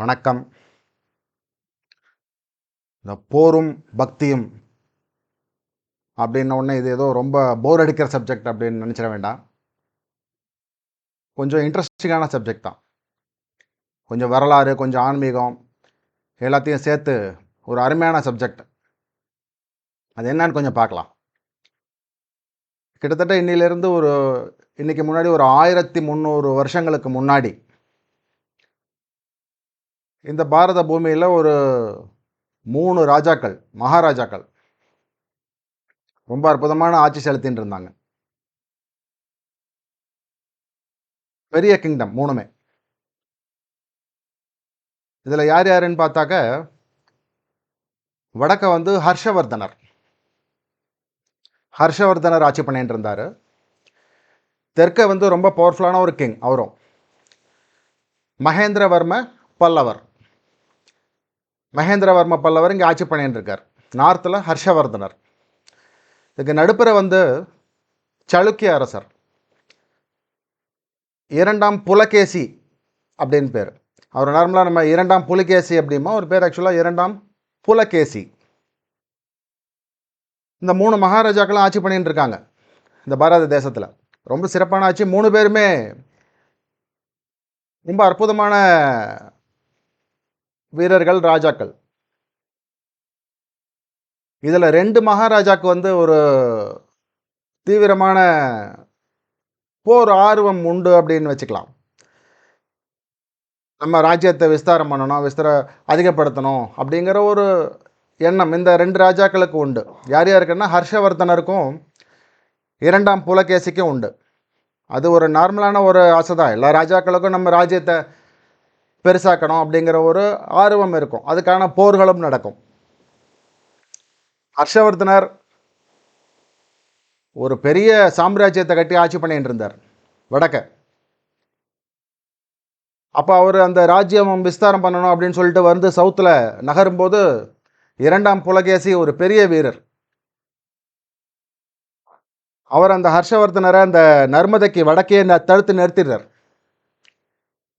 வணக்கம். இந்த போரும் பக்தியும் அப்படின்ன உடனே இது ஏதோ ரொம்ப போர் அடிக்கிற சப்ஜெக்ட் அப்படின்னு நினச்சிட வேண்டாம். கொஞ்சம் இன்ட்ரெஸ்டிங்கான சப்ஜெக்ட் தான். கொஞ்சம் வரலாறு கொஞ்சம் ஆன்மீகம் எல்லாத்தையும் சேர்த்து ஒரு அருமையான சப்ஜெக்ட் அது என்னன்னு கொஞ்சம் பார்க்கலாம். கிட்டத்தட்ட இன்னிலிருந்து ஒரு இன்றைக்கி முன்னாடி ஒரு ஆயிரத்தி முந்நூறு வருஷங்களுக்கு முன்னாடி இந்த பாரத பூமியில் ஒரு மூணு ராஜாக்கள் மகாராஜாக்கள். ரொம்ப அற்புதமான ஆட்சி செலுத்தின்னு இருந்தாங்க. பெரிய கிங்டம் மூணுமே. இதில் யார் யாருன்னு பார்த்தாக்க வடக்க வந்து ஹர்ஷவர்தனர். ஹர்ஷவர்தனர் ஆட்சி பண்ணிட்டு இருந்தார். தெற்க வந்து ரொம்ப பவர்ஃபுல்லான ஒரு கிங் அவரும். மகேந்திரவர்ம பல்லவர். மகேந்திரவர்ம பல்லவர் இங்கே ஆட்சி பண்ணிட்டு இருக்கார் நார்த்தில் ஹர்ஷவர்தனர். இதுக்கு நடுப்புற வந்து சளுக்கிய அரசர். இரண்டாம் புலகேசி அப்படின்னு பேர். அவர் நார்மலாக நம்ம இரண்டாம் புலிகேசி அப்படிமா? ஒரு பேர் ஆக்சுவலாக இரண்டாம் புலகேசி. இந்த மூணு மகாராஜாக்களும் ஆட்சி பண்ணிட்டு இருக்காங்க இந்த பாரத தேசத்தில். ரொம்ப சிறப்பான ஆட்சி. மூணு பேருமே ரொம்ப அற்புதமான வீரர்கள் ராஜாக்கள். இதில் ரெண்டு மகாராஜாக்கு வந்து ஒரு தீவிரமான போர் ஆர்வம் உண்டு அப்படின்னு வச்சுக்கலாம். நம்ம ராஜ்யத்தை விஸ்தாரம் பண்ணணும் விஸ்தார அதிகப்படுத்தணும் அப்படிங்கிற ஒரு எண்ணம் இந்த ரெண்டு ராஜாக்களுக்கு உண்டு. யார் யாருக்குன்னா ஹர்ஷவர்தனருக்கும் இரண்டாம் புலகேசிக்கும் உண்டு. அது ஒரு நார்மலான ஒரு ஆசை தான். எல்லா ராஜாக்களுக்கும் நம்ம ராஜ்யத்தை பெருசாக்கணும் அப்படிங்கிற ஒரு ஆர்வம் இருக்கும். அதுக்கான போர்களும் நடக்கும். ஹர்ஷவர்தனர் ஒரு பெரிய சாம்ராஜ்யத்தை கட்டி ஆட்சி பண்ணிட்டு இருந்தார் வடக்க. அப்போ அவர் அந்த ராஜ்யம் விஸ்தாரம் பண்ணணும் அப்படின்னு சொல்லிட்டு வந்து சவுத்தில் நகரும்போது இரண்டாம் புலகேசி ஒரு பெரிய வீரர். அவர் அந்த ஹர்ஷவர்தனரை அந்த நர்மதைக்கு வடக்கே தடுத்து நிறுத்திடுறார்.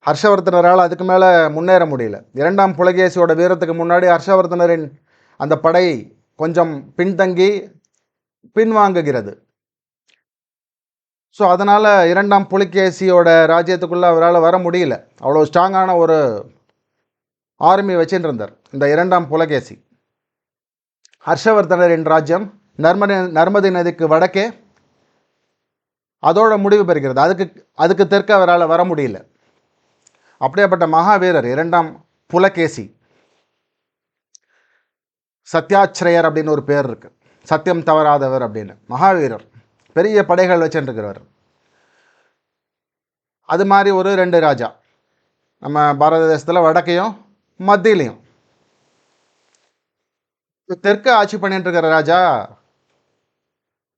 ஹர்ஷவர்தனரால் அதுக்கு மேலே முன்னேற முடியல. இரண்டாம் புலகேசியோட வீரத்துக்கு முன்னாடி ஹர்ஷவர்தனரின் அந்த படை கொஞ்சம் பின்தங்கி பின்வாங்குகிறது. ஸோ அதனால் இரண்டாம் புலிகேசியோட ராஜ்யத்துக்குள்ளே அவரால் வர முடியல. அவ்வளோ ஸ்ட்ராங்கான ஒரு ஆர்மி வச்சுட்டு இருந்தார் இந்த இரண்டாம் புலகேசி. ஹர்ஷவர்தனரின் ராஜ்யம் நர்மதி நர்மதி நதிக்கு வடக்கே அதோட முடிவு பெறுகிறது. அதுக்கு அதுக்கு தெற்கு அவரால் வர முடியல. அப்படியேப்பட்ட மகாவீரர் இரண்டாம் புலகேசி. சத்யாச்சிரயர் அப்படின்னு ஒரு பேர் இருக்கு. சத்தியம் தவறாதவர் அப்படின்னு. மகாவீரர். பெரிய படைகள் வச்சுருக்கிறவர் அது மாதிரி ஒரு ரெண்டு ராஜா. நம்ம பாரத தேசத்தில் வடக்கையும் மத்தியிலையும். தெற்கு ஆட்சி பண்ணிட்டு இருக்கிற ராஜா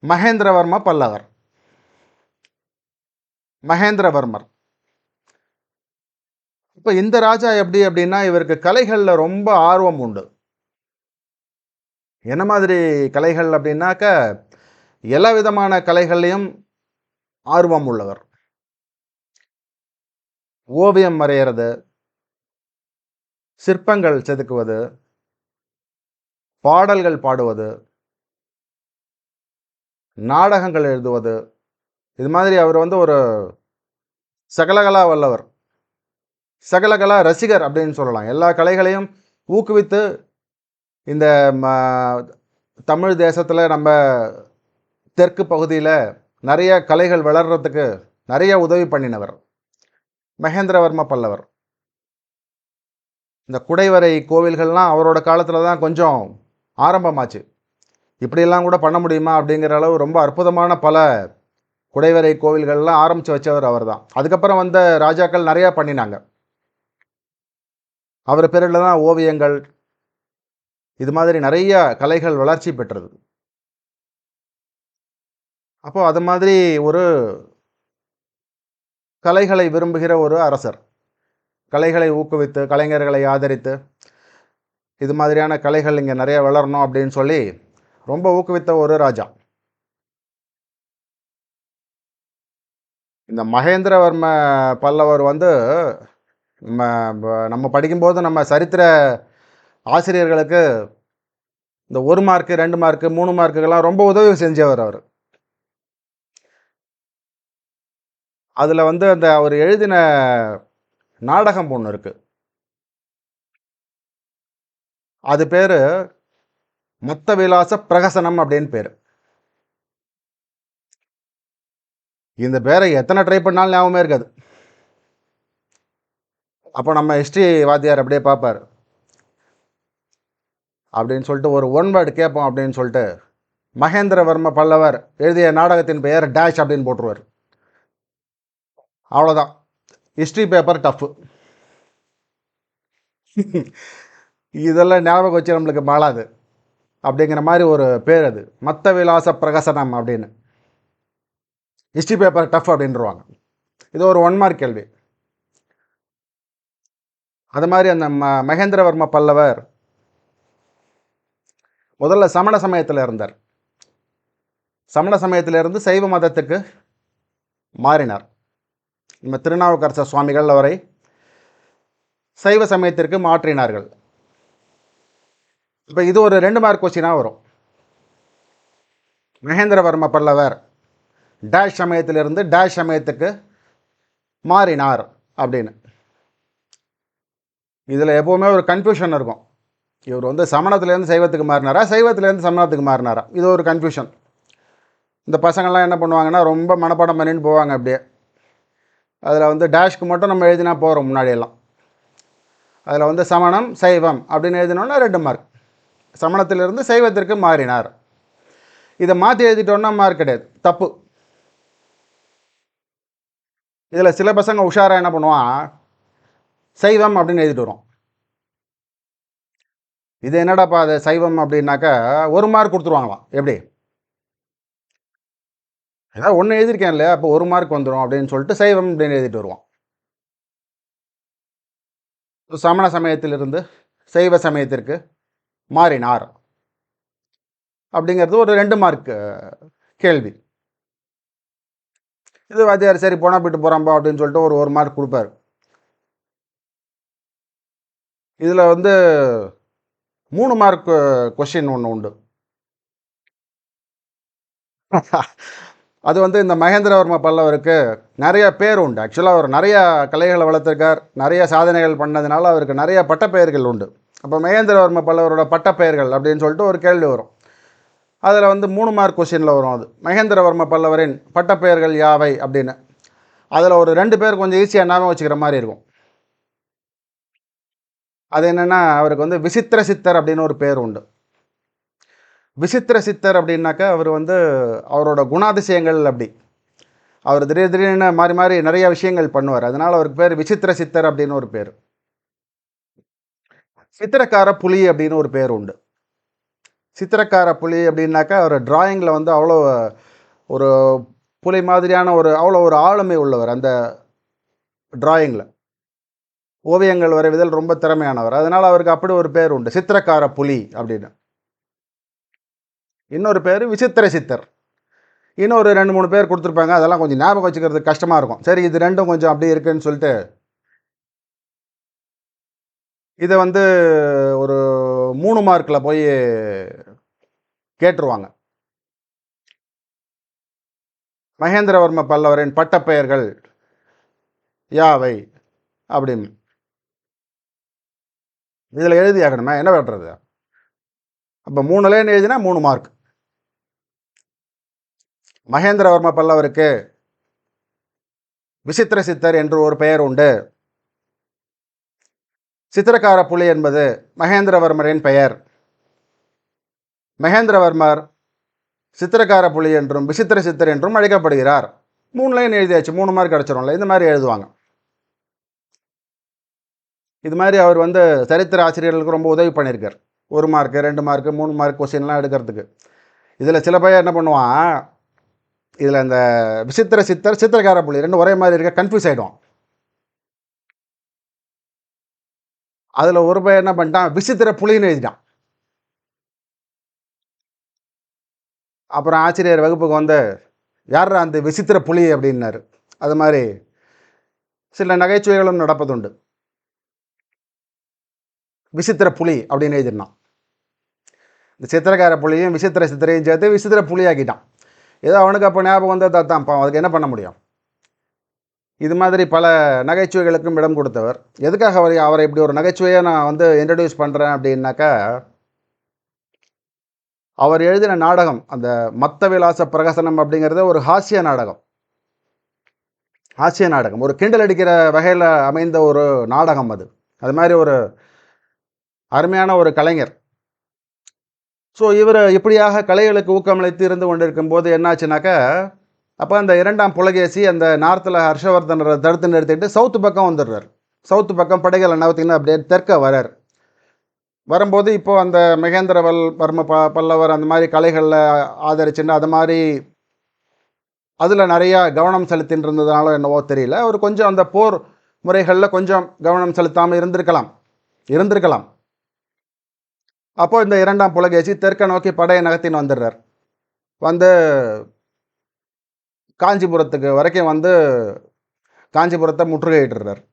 மகேந்திரவர்ம பல்லவர். மகேந்திரவர்மர். இப்போ இந்த ராஜா எப்படி அப்படின்னா இவருக்கு கலைகளில் ரொம்ப ஆர்வம் உண்டு. என்ன மாதிரி கலைகள் அப்படின்னாக்க எல்லா விதமான கலைகள்லையும் ஆர்வம் உள்ளவர். ஓவியம் வரைகிறது சிற்பங்கள் செதுக்குவது பாடல்கள் பாடுவது நாடகங்கள் எழுதுவது. இது மாதிரி அவர் வந்து ஒரு சகலகலா வல்லவர். சகலகலா ரசிகர் அப்படின்னு சொல்லலாம். எல்லா கலைகளையும் ஊக்குவித்து இந்த ம- தமிழ் தேசத்தில் நம்ம தெற்கு பகுதியில் நிறைய கலைகள் வளர்கிறதுக்கு நிறைய உதவி பண்ணினவர். மகேந்திரவர்ம பல்லவர். இந்த குடைவரை கோவில்கள்லாம் அவரோட காலத்தில் தான் கொஞ்சம் ஆரம்பமாச்சு. இப்படியெல்லாம் கூட பண்ண முடியுமா அப்படிங்கிற அளவு ரொம்ப அற்புதமான பல குடைவரை கோவில்கள்லாம் ஆரம்பித்து வச்சவர் அவர் தான் அதுக்கப்புறம் வந்த ராஜாக்கள் நிறையா பண்ணினாங்க. அவர் பேரில் தான் ஓவியங்கள் இது மாதிரி நிறைய கலைகள் வளர்ச்சி பெற்றது. அப்போ அது மாதிரி ஒரு கலைகளை விரும்புகிற ஒரு அரசர் கலைகளை ஊக்குவித்து கலைஞர்களை ஆதரித்து இது மாதிரியான கலைகள் இங்கே நிறைய வளரணும் அப்படின்னு சொல்லி ரொம்ப ஊக்குவித்த ஒரு ராஜா. இந்த மகேந்திரவர்ம பல்லவர் வந்து நம்ம நம்ம படிக்கும்போது நம்ம சரித்திர ஆசிரியர்களுக்கு இந்த ஒரு மார்க்கு ரெண்டு மார்க்கு மூணு மார்க்குக்கெல்லாம் ரொம்ப உதவி செஞ்சவர் அவர். அதில் வந்து அந்த அவர் எழுதின நாடகம் ஒன்று இருக்கு. அது பேர் மொத்த விலாச பிரகசனம் அப்படின்னு பேர். இந்த பேரை எத்தனை ட்ரை பண்ணாலும் ஞாபகமே இருக்காது. அப்போ நம்ம ஹிஸ்ட்ரி வாத்தியார் அப்படியே பார்ப்பார். அப்படின்னு சொல்லிட்டு ஒரு ஒன் வேர்டு கேட்போம் அப்படின்னு சொல்லிட்டு மகேந்திரவர்ம பல்லவர் எழுதிய நாடகத்தின் பெயர் டேஷ் அப்படின்னு போட்டுருவார். அவ்வளோதான் ஹிஸ்ட்ரி பேப்பர் டஃப்பு இதெல்லாம் ஞாபகம் வச்சு நம்மளுக்கு மாளாது. அப்படிங்கிற மாதிரி ஒரு பேர் அது. மத்த விலாச பிரகசனம் அப்படின்னு. ஹிஸ்ட்ரி பேப்பர் டஃப் அப்படின்றவாங்க இது ஒரு ஒன் மார்க் கேள்வி. அது மாதிரி அந்த ம மகேந்திரவர்ம பல்லவர் முதல்ல சமண சமயத்தில் இருந்தார். சமண சமயத்திலிருந்து சைவ மதத்துக்கு மாறினார். நம்ம திருநாவுக்கரசர் சுவாமிகள் அவரை சைவ சமயத்திற்கு மாற்றினார்கள். இப்போ இது ஒரு ரெண்டு மார்க் கொஸ்டினாக வரும். மகேந்திரவர்ம பல்லவர் டேஷ் சமயத்திலிருந்து டேஷ் சமயத்துக்கு மாறினார் அப்படின்னு. இதில் எப்போவுமே ஒரு கன்ஃபியூஷன் இருக்கும். இவர் வந்து சமணத்துலேருந்து சைவத்துக்கு மாறினாரா? சைவத்துலேருந்து சமணத்துக்கு மாறினாரா? இது ஒரு கன்ஃபியூஷன் இந்த பசங்கள்லாம் என்ன பண்ணுவாங்கன்னா ரொம்ப மனப்பாடம் பண்ணிட்டு போவாங்க அப்படியே. அதில் வந்து டேஷ்க்கு மட்டும் நம்ம எழுதினா போகிறோம் முன்னாடியெல்லாம். அதில் வந்து சமணம் சைவம் அப்படின்னு எழுதினோன்னா ரெண்டு மார்க் சமணத்திலிருந்து சைவத்திற்கு மாறினார். இதை மாற்றி எழுதிட்டோன்னா மார்க் கிடையாது. தப்பு. இதில் சில பசங்க உஷாராக என்ன பண்ணுவான்? சைவம் அப்படின்னு எழுதிட்டு வரும். இது என்னடாப்பா அது சைவம் அப்படின்னாக்கா ஒரு மார்க் கொடுத்துருவாங்களாம். எப்படி? ஏதாவது ஒன்று எழுதியிருக்கேன் இல்லையா? அப்போ ஒரு மார்க் வந்துடும் அப்படின்னு சொல்லிட்டு சைவம் அப்படின்னு எழுதிட்டு வருவான் சமண சமயத்திலிருந்து சைவ சமயத்திற்கு மாறினார். அப்படிங்கிறது ஒரு ரெண்டு மார்க் கேள்வி. இது வாத்தியார் சரி போனால் போயிட்டு போகிறாம்பா அப்படின்னு சொல்லிட்டு ஒரு ஒரு மார்க் கொடுப்பாரு. இதில் வந்து மூணு மார்க் கொஷின் ஒன்று உண்டு. அது வந்து இந்த மகேந்திரவர்ம பல்லவருக்கு நிறைய பேர் உண்டு. ஆக்சுவலாக அவர் நிறைய கலைகளை வளர்த்துருக்கார் நிறைய சாதனைகள் பண்ணதுனால அவருக்கு நிறைய பட்டப்பெயர்கள் உண்டு. அப்போ மகேந்திரவர்ம பல்லவரோட பட்டப்பெயர்கள் அப்படின்னு சொல்லிட்டு ஒரு கேள்வி வரும். அதில் வந்து மூணு மார்க் கொஷினில் வரும் அது. மகேந்திரவர்ம பல்லவரின் பட்டப்பெயர்கள் யாவை அப்படின்னு. அதில் ஒரு ரெண்டு பேர் கொஞ்சம் ஈஸியாக ஞாபகம் வச்சுக்கிற மாதிரி இருக்கும். அது என்னென்னா அவருக்கு வந்து விசித்திர சித்தர் அப்படின்னு ஒரு பேர் உண்டு. விசித்திர சித்தர் அப்படின்னாக்கா அவர் வந்து அவரோட குணாதிசயங்கள் அப்படி. அவர் திடீர் திடீர்னு மாறி மாறி நிறைய விஷயங்கள் பண்ணுவார். அதனால் அவருக்கு பேர் விசித்திர சித்தர் அப்படின்னு ஒரு பேர். சித்திரக்கார புலி அப்படின்னு ஒரு பேர் உண்டு. சித்திரக்கார புலி அப்படின்னாக்கா அவர் டிராயிங்கில் வந்து அவ்வளோ ஒரு புலி மாதிரியான ஒரு அவ்வளோ ஒரு ஆளுமை உள்ளவர் அந்த டிராயிங்கில் ஓவியங்கள் வரைவதில் ரொம்ப திறமையானவர். அதனால் அவருக்கு அப்படி ஒரு பேர் உண்டு. சித்திரக்கார புலி அப்படின்னு. இன்னொரு பேர் விசித்திர சித்தர். இன்னொரு ரெண்டு மூணு பேர் கொடுத்துருப்பாங்க. அதெல்லாம் கொஞ்சம் ஞாபகம் வச்சுக்கிறது கஷ்டமாக இருக்கும். சரி இது ரெண்டும் கொஞ்சம் அப்படி இருக்குன்னு சொல்லிட்டு இதை வந்து ஒரு மூணு மார்க்கில் போய் கேட்டுருவாங்க. மகேந்திரவர்ம பல்லவரின் பட்டப்பெயர்கள் யாவை அப்படின்னு. இதில் எழுதி ஆகணுமா? என்ன பண்ணுறது அப்போ மூணு லைன் எழுதினா மூணு மார்க் மகேந்திரவர்ம பல்லவருக்கு விசித்திர சித்தர் என்று ஒரு பெயர் உண்டு. சித்திரக்கார புலி என்பது மகேந்திரவர்மரின் பெயர். மகேந்திரவர்மர் சித்திரக்கார புலி என்றும் விசித்திர சித்தர் என்றும் அழைக்கப்படுகிறார். மூணு லைன் எழுதியாச்சு மூணு மார்க் கிடச்சிரும்ல இந்த மாதிரி எழுதுவாங்க. இது மாதிரி அவர் வந்து சரித்திர ஆசிரியர்களுக்கு ரொம்ப உதவி பண்ணியிருக்கார். ஒரு மார்க்கு ரெண்டு மார்க்கு மூணு மார்க் கொஸ்டின்லாம் எடுக்கிறதுக்கு. இதில் சில பையன் என்ன பண்ணுவான்? இதில் இந்த விசித்திர சித்தர் சித்திரக்கார புள்ளி ரெண்டு ஒரே மாதிரி இருக்க கன்ஃபியூஸ் ஆகிடும் அதில் ஒரு பையன் என்ன பண்ணிட்டான்? விசித்திர புலின்னு எழுதிட்டான். அப்புறம் ஆசிரியர் வகுப்புக்கு வந்து யார் அந்த விசித்திர புலி? அப்படின்னாரு. அது மாதிரி சில நகைச்சுவைகளும் நடப்பதுண்டு. விசித்திர புலி அப்படின்னு எழுதிருந்தான் இந்த சித்திரக்கார புலியும் விசித்திர சித்திரையும் சேர்த்து விசித்திர புலியாக்கிட்டான். ஏதோ அவனுக்கு அப்போ ஞாபகம் வந்தது தான் பாவம். அதுக்கு என்ன பண்ண முடியும்? இது மாதிரி பல நகைச்சுவைகளுக்கும் இடம் கொடுத்தவர். எதுக்காக அவர் அவரை இப்படி ஒரு நகைச்சுவையை நான் வந்து இன்ட்ரடியூஸ் பண்ணுறேன் அப்படின்னாக்கா அவர் எழுதின நாடகம் அந்த மத்த விலாச பிரகசனம் அப்படிங்கிறது ஒரு ஹாஸ்ய நாடகம். ஹாஸ்ய நாடகம். ஒரு கிண்டல் அடிக்கிற வகையில் அமைந்த ஒரு நாடகம் அது. அது மாதிரி ஒரு அருமையான ஒரு கலைஞர். ஸோ இவர் இப்படியாக கலைகளுக்கு ஊக்கமளித்து இருந்து கொண்டிருக்கும் போது என்னாச்சுனாக்கா அப்போ அந்த இரண்டாம் புலகேசி அந்த நார்த்தில் ஹர்ஷவர்தனரை தடுத்து நிறுத்திட்டு சவுத்து பக்கம் வந்துடுறார். சவுத்து பக்கம் படைகளை நகர்த்தின்னு அப்படியே தெற்க வரார் வரும்போது இப்போது அந்த மகேந்திரவல் வர்ம ப பல்லவர் அந்த மாதிரி கலைகளில் ஆதரிச்சுன்னு அது மாதிரி அதில் நிறையா கவனம் செலுத்தின்னு இருந்ததுனால என்னவோ தெரியல. அவர் கொஞ்சம் அந்த போர் முறைகளில் கொஞ்சம் கவனம் செலுத்தாமல் இருந்திருக்கலாம். இருந்திருக்கலாம். அப்போது இந்த இரண்டாம் புலகேசி தெற்க நோக்கி படையை நகர்த்தின்னு வந்துடுறார். வந்து காஞ்சிபுரத்துக்கு வரைக்கும் வந்து காஞ்சிபுரத்தை முற்றுகையிட்டுறார்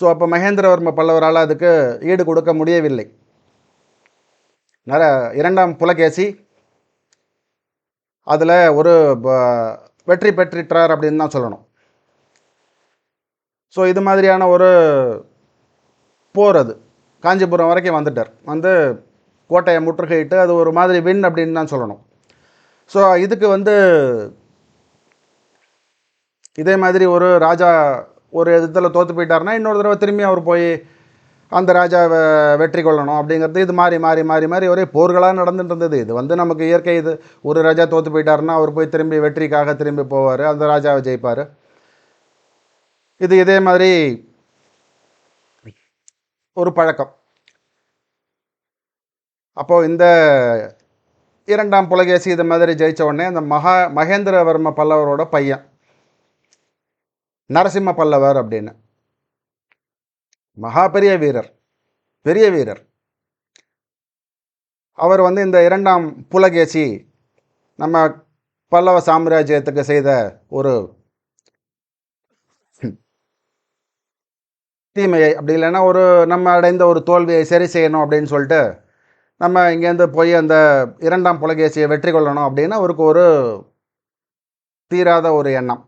ஸோ அப்போ மகேந்திரவர்ம பல்லவரால் அதுக்கு ஈடு கொடுக்க முடியவில்லை. நர இரண்டாம் புலகேசி அதில் ஒரு ப- வெற்றி பெற்றிட்டார் அப்படின்னு தான் சொல்லணும். ஸோ இது மாதிரியான ஒரு போர் அது. காஞ்சிபுரம் வரைக்கும் வந்துட்டார். வந்து கோட்டையை முற்றுகையிட்டு அது ஒரு மாதிரி வின் அப்படின்னு தான் சொல்லணும். ஸோ இதுக்கு வந்து இதே மாதிரி ஒரு ராஜா ஒரு இதில் தோற்று போயிட்டாருன்னா இன்னொரு தடவை திரும்பி அவர் போய் அந்த ராஜாவை வெற்றி கொள்ளணும் அப்படிங்கிறது இது மாறி மாறி மாறி மாறி ஒரே போர்களாக நடந்துட்டு இருந்தது. இது வந்து நமக்கு இயற்கை இது. ஒரு ராஜா தோற்று போயிட்டாருன்னா அவர் போய் திரும்பி வெற்றிக்காக திரும்பி போவார். அந்த ராஜாவை ஜெயிப்பார். இது இதே மாதிரி ஒரு பழக்கம். அப்போது இந்த இரண்டாம் புலகேசி இது மாதிரி ஜெயிச்ச உடனே அந்த மகா மகேந்திரவர்ம பல்லவரோட பையன். நரசிம்ம பல்லவர் அப்படின்னு. மகா பெரிய வீரர். பெரிய வீரர். அவர் வந்து இந்த இரண்டாம் புலகேசி நம்ம பல்லவ சாம்ராஜ்யத்துக்கு செய்த ஒரு தீமையை அப்படி இல்லைன்னா ஒரு நம்ம அடைந்த ஒரு தோல்வியை சரி செய்யணும் அப்படின்னு சொல்லிட்டு நம்ம இங்கேருந்து போய் அந்த இரண்டாம் புலகேசியை வெற்றி கொள்ளணும் அப்படின்னு அவருக்கு ஒரு தீராத ஒரு எண்ணம்.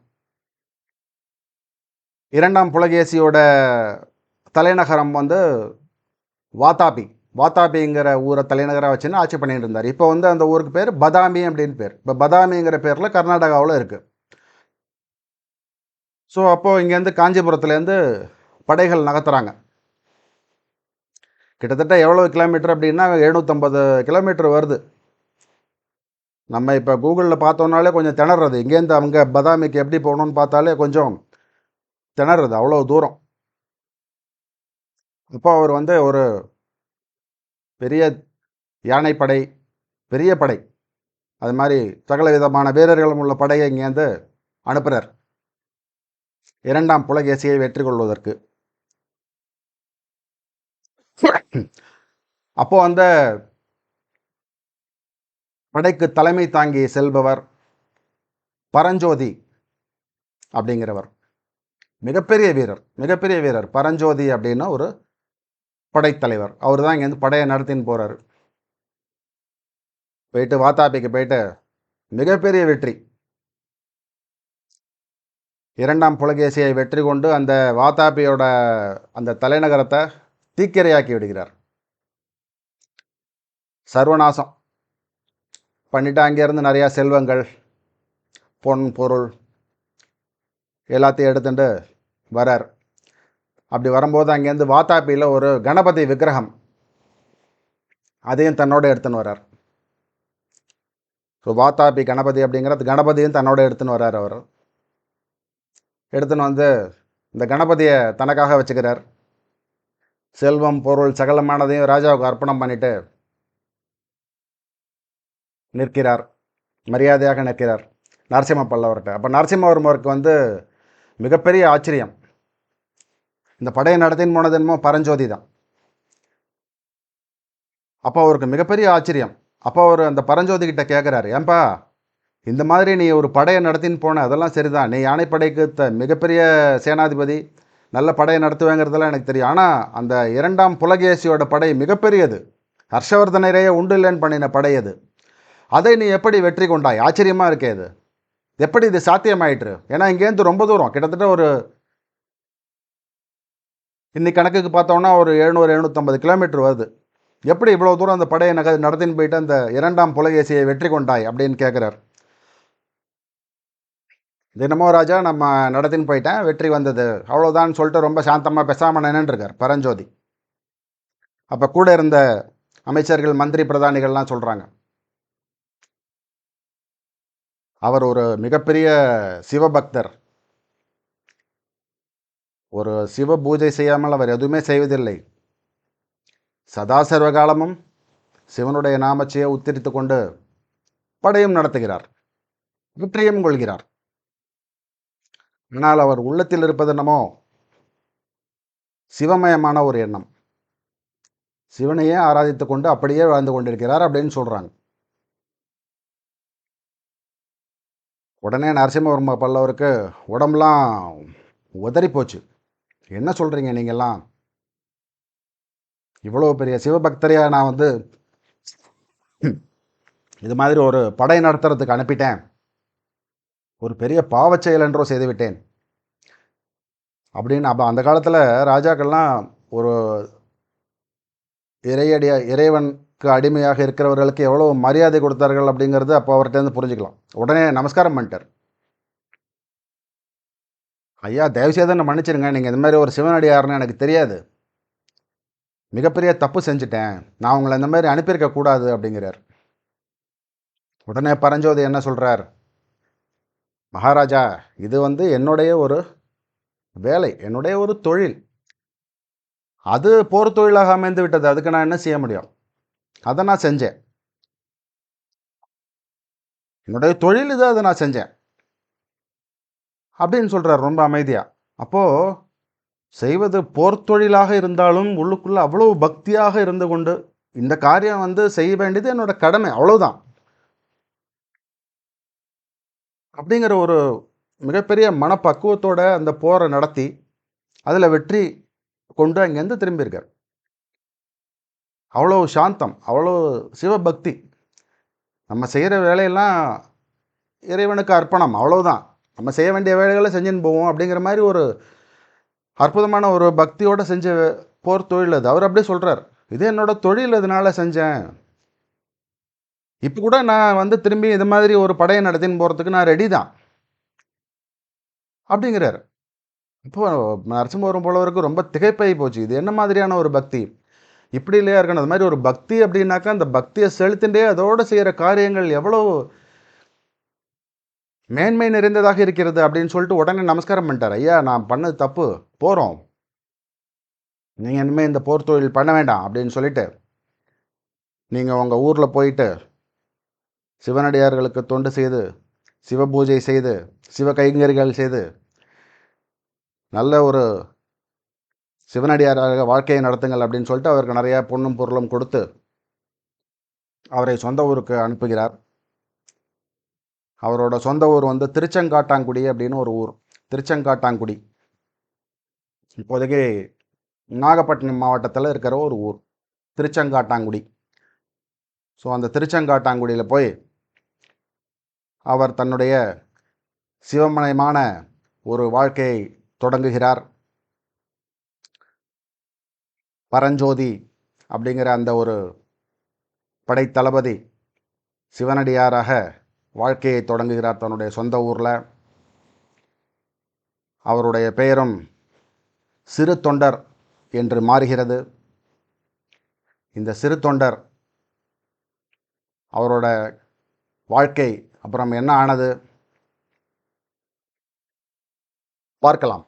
இரண்டாம் புலகேசியோட தலைநகரம் வந்து வாத்தாபி. வாத்தாபிங்கிற ஊரை தலைநகராக வச்சுன்னு ஆட்சி பண்ணிட்டு இருந்தார். இப்போ வந்து அந்த ஊருக்கு பேர் பதாமி அப்படின்னு பேர். இப்போ பதாமிங்கிற பேரில் கர்நாடகாவில் இருக்குது ஸோ அப்போது இங்கேருந்து காஞ்சிபுரத்துலேருந்து படைகள் நகர்த்துறாங்க. கிட்டத்தட்ட எவ்வளோ கிலோமீட்டர் அப்படின்னா எழுநூற்றம்பது கிலோமீட்டர் வருது. நம்ம இப்போ கூகுளில் பார்த்தோம்னாலே கொஞ்சம் திணறது இங்கேருந்து அவங்க பதாமிக்கு எப்படி போகணும்னு பார்த்தாலே கொஞ்சம் திணறது அவ்வளோ தூரம். இப்போ அவர் வந்து ஒரு பெரிய யானைப்படை பெரிய படை. அது மாதிரி சகல விதமான வீரர்களும் உள்ள படையை இங்கேருந்து அனுப்புகிறார் இரண்டாம் புலகேசியை வெற்றி கொள்வதற்கு. அப்போ அந்த படைக்கு தலைமை தாங்கி செல்பவர் பரஞ்சோதி அப்படிங்கிறவர். மிகப்பெரிய வீரர் மிகப்பெரிய வீரர். பரஞ்சோதி அப்படின்னு ஒரு படைத்தலைவர். அவர் தான் இங்கேருந்து படையை நடத்தின்னு போகிறாரு போயிட்டு வாத்தாபிக்கு போயிட்டு மிகப்பெரிய வெற்றி. இரண்டாம் புலகேசியை வெற்றி கொண்டு அந்த வாத்தாபியோட அந்த தலைநகரத்தை தீக்கிரையாக்கி விடுகிறார். சர்வநாசம். பண்ணிட்டு அங்கேருந்து நிறையா செல்வங்கள் பொன் பொருள் எல்லாத்தையும் எடுத்துட்டு வரார். அப்படி வரும்போது அங்கேருந்து வாத்தாப்பியில் ஒரு கணபதி விக்கிரகம் அதையும் தன்னோட எடுத்துன்னு வரார். ஸோ வாத்தாப்பி கணபதி அப்படிங்கிறது கணபதியும் தன்னோட எடுத்துன்னு வரார் அவர். எடுத்துன்னு வந்து இந்த கணபதியை தனக்காக வச்சுக்கிறார். செல்வம் பொருள் சகலமானதையும் ராஜாவுக்கு அர்ப்பணம் பண்ணிட்டு நிற்கிறார். மரியாதையாக நிற்கிறார் நரசிம்ம பல்லவர்கிட்ட. அப்போ நரசிம்மவர்மருக்கு வந்து மிகப்பெரிய ஆச்சரியம். இந்த படையை நடத்தின்னு போனது என்னமோ பரஞ்சோதி தான். அப்போ அவருக்கு மிகப்பெரிய ஆச்சரியம். அப்போ அவர் அந்த பரஞ்சோதி கிட்ட கேட்குறாரு ஏன்பா இந்த மாதிரி நீ ஒரு படையை நடத்தின்னு போன அதெல்லாம் சரிதான். நீ யானைப்படைக்கு த மிகப்பெரிய சேனாதிபதி நல்ல படையை நடத்துவேங்கிறதெல்லாம் எனக்கு தெரியும். ஆனால் அந்த இரண்டாம் புலகேசியோட படை மிகப்பெரியது. ஹர்ஷவர்தனரையே உண்டு இல்லைன்னு பண்ணின படை அது. அதை நீ எப்படி வெற்றி கொண்டாய்? ஆச்சரியமாக இருக்கே இது. எப்படி இது சாத்தியமாயிற்று? ஏன்னா இங்கேருந்து ரொம்ப தூரம். கிட்டத்தட்ட ஒரு இன்னைக்கு கணக்குக்கு பார்த்தோம்னா ஒரு எழுநூறு எழுநூற்றம்பது கிலோமீட்டர் வருது. எப்படி இவ்வளோ தூரம் அந்த படையை நக நடத்தின்னு போயிட்டு அந்த இரண்டாம் புலகேசியை வெற்றி கொண்டாய் அப்படின்னு கேட்குறார் தினமோ ராஜா நம்ம நடத்தின்னு போயிட்டேன் வெற்றி வந்தது. அவ்வளோதான்னு சொல்லிட்டு ரொம்ப சாந்தமாக பெசாமல் நின்றுருக்கார் பரஞ்சோதி. அப்போ கூட இருந்த அமைச்சர்கள் மந்திரி பிரதானிகள்லாம் சொல்கிறாங்க அவர் ஒரு மிகப்பெரிய சிவபக்தர். ஒரு சிவ பூஜை செய்யாமல் அவர் எதுவுமே செய்வதில்லை. சதா சர்வகாலமும் சிவனுடைய நாமச்சையை உத்தரித்து கொண்டு படையும் நடத்துகிறார் வெற்றியும் கொள்கிறார். ஆனால் அவர் உள்ளத்தில் இருப்பது என்னமோ சிவமயமான ஒரு எண்ணம். சிவனையே ஆராதித்து கொண்டு அப்படியே வாழ்ந்து கொண்டிருக்கிறார் அப்படின்னு சொல்கிறாங்க உடனே நரசிம்மவர்ம பல்லவருக்கு உடம்புலாம் உதறி போச்சு. என்ன சொல்கிறீங்க நீங்கள்லாம் இவ்வளோ பெரிய சிவபக்தரையாக நான் வந்து இது மாதிரி ஒரு படை நடத்துறதுக்கு அனுப்பிட்டேன். ஒரு பெரிய பாவச் செயல் என்றோ செய்துவிட்டேன். அப்படின்னு அப்போ அந்த காலத்தில் ராஜாக்கள்லாம் ஒரு இறையடிய இறைவனுக்கு அடிமையாக இருக்கிறவர்களுக்கு எவ்வளோ மரியாதை கொடுத்தார்கள் அப்படிங்கிறது அப்போ அவர்கிட்டருந்து புரிஞ்சுக்கலாம். உடனே நமஸ்காரம் பண்ணிட்டார். ஐயா தயவுசெய்து என்ன மன்னிச்சிருங்க. நீங்கள் இந்த மாதிரி ஒரு சிவனடியார்னு எனக்கு தெரியாது. மிகப்பெரிய தப்பு செஞ்சுட்டேன். நான் உங்களை இந்த மாதிரி அனுப்பியிருக்க கூடாது அப்படிங்கிறார். உடனே பரஞ்சோதி என்ன சொல்கிறார் மகாராஜா இது வந்து என்னுடைய ஒரு வேலை என்னுடைய ஒரு தொழில். அது போர் தொழிலாக அமைந்து விட்டது அதுக்கு நான் என்ன செய்ய முடியும்? அதை நான் செஞ்சேன். என்னுடைய தொழில் இது அதை நான் செஞ்சேன். அப்படின்னு சொல்கிறார் ரொம்ப அமைதியாக அப்போது செய்வது போர் தொழிலாக இருந்தாலும் உள்ளுக்குள்ளே அவ்வளோ பக்தியாக இருந்து கொண்டு இந்த காரியம் வந்து செய்ய வேண்டியது என்னோட கடமை அவ்வளோதான் அப்படிங்கிற ஒரு மிகப்பெரிய மனப்பக்குவத்தோடு அந்த போரை நடத்தி அதில் வெற்றி கொண்டு அங்கேருந்து திரும்பியிருக்கார். அவ்வளோ சாந்தம் அவ்வளோ சிவபக்தி. நம்ம செய்கிற வேலையெல்லாம் இறைவனுக்கு அர்ப்பணம் அவ்வளோதான் நம்ம செய்ய வேண்டிய வேலைகளை செஞ்சுன்னு போவோம் அப்படிங்கிற மாதிரி ஒரு அற்புதமான ஒரு பக்தியோடு செஞ்ச போர் தொழில் அது. அவர் அப்படியே சொல்கிறார் இது என்னோடய தொழில் இதனால் செஞ்சேன். இப்போ கூட நான் வந்து திரும்பி இது மாதிரி ஒரு படையை நடத்தின்னு போகிறதுக்கு நான் ரெடி தான். அப்படிங்கிறார். இப்போ நரசிம்மபுரம் போலவருக்கு ரொம்ப திகைப்பாகி போச்சு. இது என்ன மாதிரியான ஒரு பக்தி? இப்படி இல்லையா இருக்கணும். அது மாதிரி ஒரு பக்தி அப்படின்னாக்கா அந்த பக்தியை செலுத்தின்றே அதோடு செய்கிற காரியங்கள் எவ்வளோ மேன்மை நிறைந்ததாக இருக்கிறது அப்படின்னு சொல்லிட்டு உடனே நமஸ்காரம் பண்ணிட்டார். ஐயா நான் பண்ணது தப்பு. போகிறோம் நீங்கள் இனிமேல் இந்த போர் தொழில் பண்ண வேண்டாம். அப்படின்னு சொல்லிட்டு நீங்கள் உங்கள் ஊரில் போயிட்டு சிவனடியார்களுக்கு தொண்டு செய்து சிவபூஜை செய்து சிவ கைங்கரிகள் செய்து நல்ல ஒரு சிவனடியாராக வாழ்க்கையை நடத்துங்கள் அப்படின்னு சொல்லிட்டு அவருக்கு நிறையா பொண்ணும் பொருளும் கொடுத்து அவரை சொந்த ஊருக்கு அனுப்புகிறார். அவரோட சொந்த ஊர் வந்து திருச்செங்காட்டாங்குடி அப்படின்னு ஒரு ஊர். திருச்செங்காட்டாங்குடி. இப்போதைக்கு நாகப்பட்டினம் மாவட்டத்தில் இருக்கிற ஒரு ஊர். திருச்செங்காட்டாங்குடி. ஸோ அந்த திருச்செங்காட்டாங்குடியில் போய் அவர் தன்னுடைய சிவமயமான ஒரு வாழ்க்கையை தொடங்குகிறார். பரஞ்சோதி அப்படிங்கிற அந்த ஒரு படைத்தளபதி சிவனடியாராக வாழ்க்கையை தொடங்குகிறார் தன்னுடைய சொந்த ஊரில். அவருடைய பெயரும் சிறு தொண்டர் என்று மாறுகிறது. இந்த சிறு தொண்டர் அவரோட வாழ்க்கை அப்புறம் என்ன ஆனது? பார்க்கலாம்.